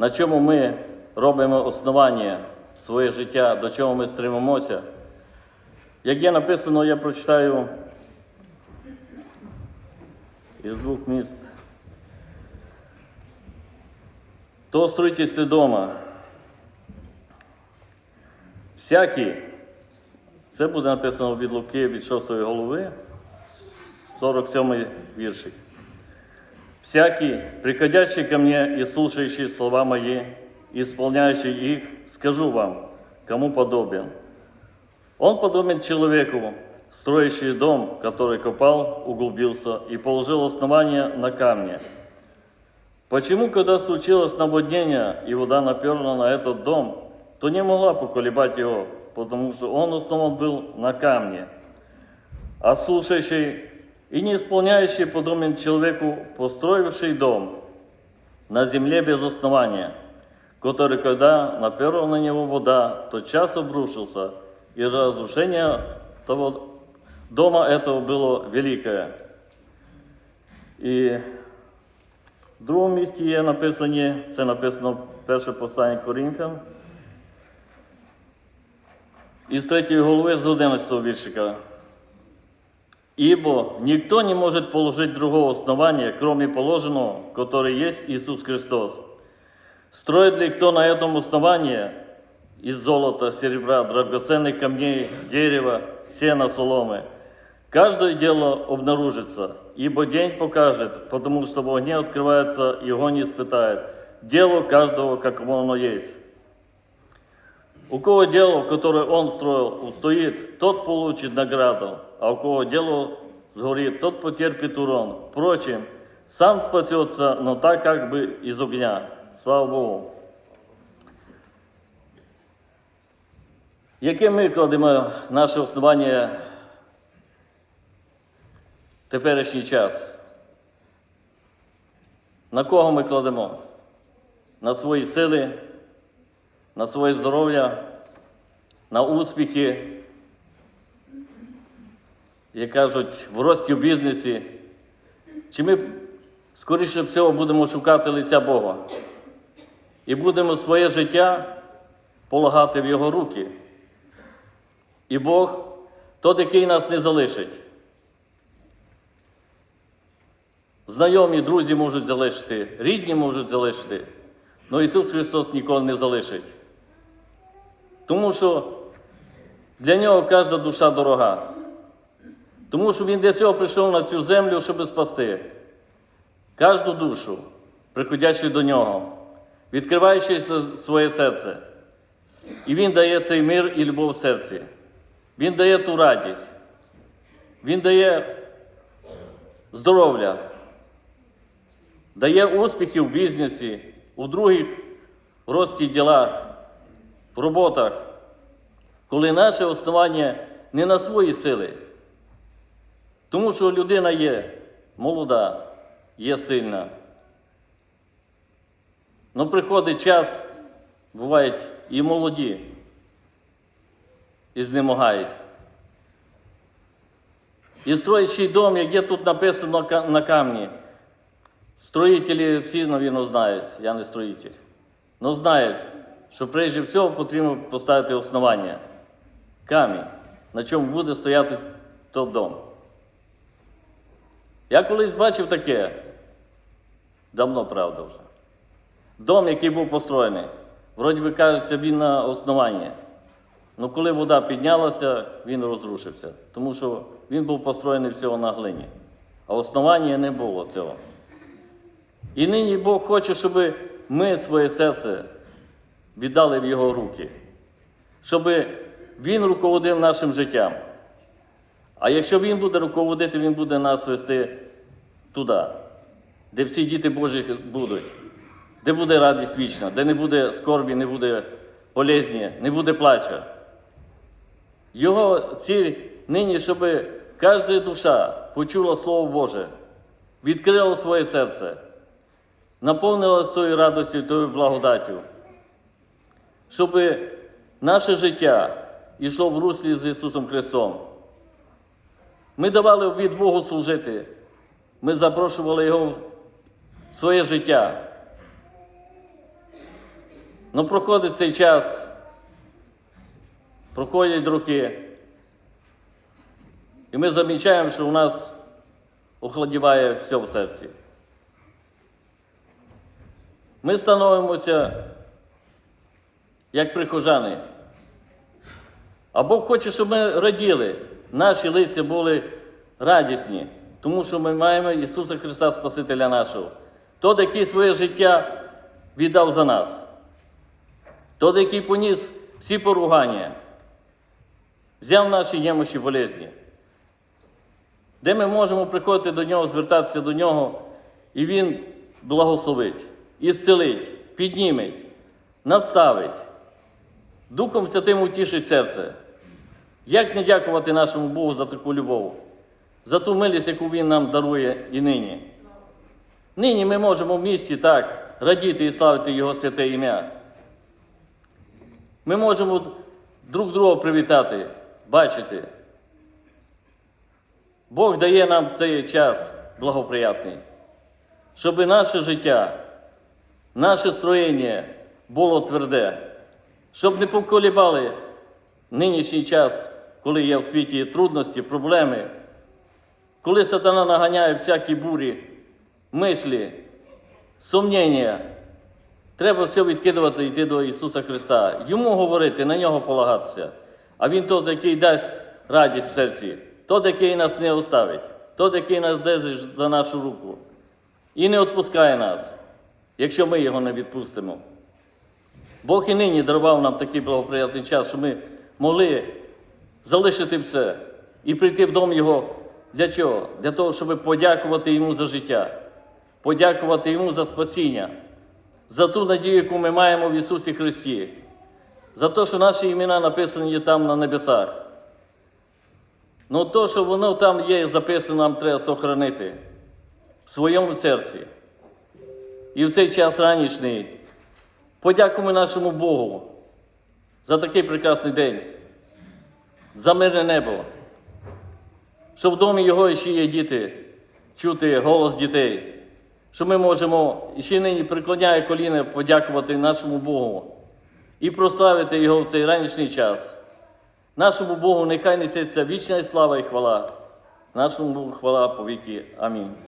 на чому ми робимо основання своє життя, до чого ми стремимося. Як є написано, я прочитаю із двох міст. То строительстве дома. Всякий, це буде написано від Луки від 6 голови, 47 віршик. Всякий, приходящий ко мне и слушающий слова мои, исполняющий их, скажу вам, кому подобен. Он подобен человеку, строящий дом, который копал, углубился и положил основание на камне. Почему, когда случилось наводнение и вода наперла на этот дом, то не могла поколебать его, потому что он основан был на камне. А слушающий и не исполняющий подобен человеку, построивший дом на земле без основания, который, когда наперла на него вода, тотчас обрушился, и разрушение того дома этого было великое. І в другому місці є написані, це написано перше послання Коринфян. Із третьої голови з 11 віршика. Ибо никто не может положить другого основания, кроме положенного, который есть Иисус Христос. Строит ли кто на этом основание из золота, серебра, драгоценных камней, дерева, сена, соломы? Каждое дело обнаружится, ибо день покажет, потому что в огне открывается и огонь испытает. Дело каждого, как оно есть. У кого дело, которое он строил, устоит, тот получит награду, а у кого дело сгорит, тот потерпит урон. Впрочем, сам спасется, но так как бы из огня. Слава Богу. Яке ми кладемо наше основання в теперішній час? На кого ми кладемо? На свої сили, на своє здоров'я, на успіхи, як кажуть, в рості в бізнесі. Чи ми скоріше всього будемо шукати лиця Бога і будемо своє життя полагати в Його руки. І Бог тот, який нас не залишить. Знайомі, друзі можуть залишити, рідні можуть залишити, але Ісус Христос ніколи не залишить. Тому що для нього кожна душа дорога. Тому що Він для цього прийшов на цю землю, щоб спасти кожну душу, приходячи до нього, відкриваючи своє серце. І Він дає цей мир і любов в серці. Він дає ту радість. Він дає здоров'я, дає успіхи в бізнесі, у других рості ділах, в роботах, коли наше основання не на свої сили. Тому що людина є молода, є сильна. Но приходить час, бувають і молоді, і знемогають. І строящий дом, як є тут написано на камні, строїтелі всі, мабуть, знають, я не строїтель, але знають, що прежде всього потрібно поставити основання, камінь, на чому буде стояти той дом. Я колись бачив таке, давно правда вже. Дом, який був построєний, вроді би кажеться, він на основанні. Ну коли вода піднялася, він розрушився, тому що він був построєний всього на глині, а основання не було цього. І нині Бог хоче, щоб ми своє серце віддали в Його руки, щоб Він руководив нашим життям. А якщо Він буде руководити, Він буде нас вести туди, де всі діти Божі будуть, де буде радість вічна, де не буде скорбі, не буде болезні, не буде плача. Його ціль нині, щоб кожна душа почула Слово Боже, відкрила своє серце, наповнилась тою радістю, тою благодаттю, щоб наше життя йшло в руслі з Ісусом Христом. Ми давали обід Богу служити, ми запрошували Його в своє життя. Ну проходить цей час, проходять роки, і ми замічаємо, що у нас охладіває все в серці. Ми становимося як прихожани. А Бог хоче, щоб ми раділи, наші лиця були радісні, тому що ми маємо Ісуса Христа Спасителя нашого, той, який своє життя віддав за нас, той, який поніс всі поругання, взяв наші немощі болезні, де ми можемо приходити до Нього, звертатися до Нього, і Він благословить, ісцелить, підніметь, наставить. Духом Святим утішить серце. Як не дякувати нашому Богу за таку любов, за ту милість, яку Він нам дарує і нині. Нині ми можемо в місті так радіти і славити Його святе ім'я. Ми можемо друг друга привітати, бачити. Бог дає нам цей час благоприятний, щоб наше життя, наше строєння було тверде щоб не поколібали нинішній час, коли є в світі трудності, проблеми, коли сатана наганяє всякі бурі, мислі, сумніння, треба все відкидувати йти до Ісуса Христа, йому говорити, на нього полагатися. А Він той, який дасть радість в серці, той, який нас не оставить, той, який нас держить за нашу руку і не відпускає нас, якщо ми його не відпустимо. Бог і нині дарував нам такий благоприятний час, що ми могли залишити все і прийти в дом Його. Для чого? Для того, щоб подякувати Йому за життя, подякувати Йому за спасіння, за ту надію, яку ми маємо в Ісусі Христі, за те, що наші імена написані там на небесах. Ну то, що воно там є записано, нам треба сохранити в своєму серці. І в цей час ранішній. Подякуємо нашому Богу за такий прекрасний день, за мирне небо, що в домі Його ще є діти, чути голос дітей, що ми можемо ще нині преклоняє коліна подякувати нашому Богу і прославити Його в цей ранішній час. Нашому Богу нехай несеться вічна слава і хвала. Нашому Богу хвала по віки. Амінь.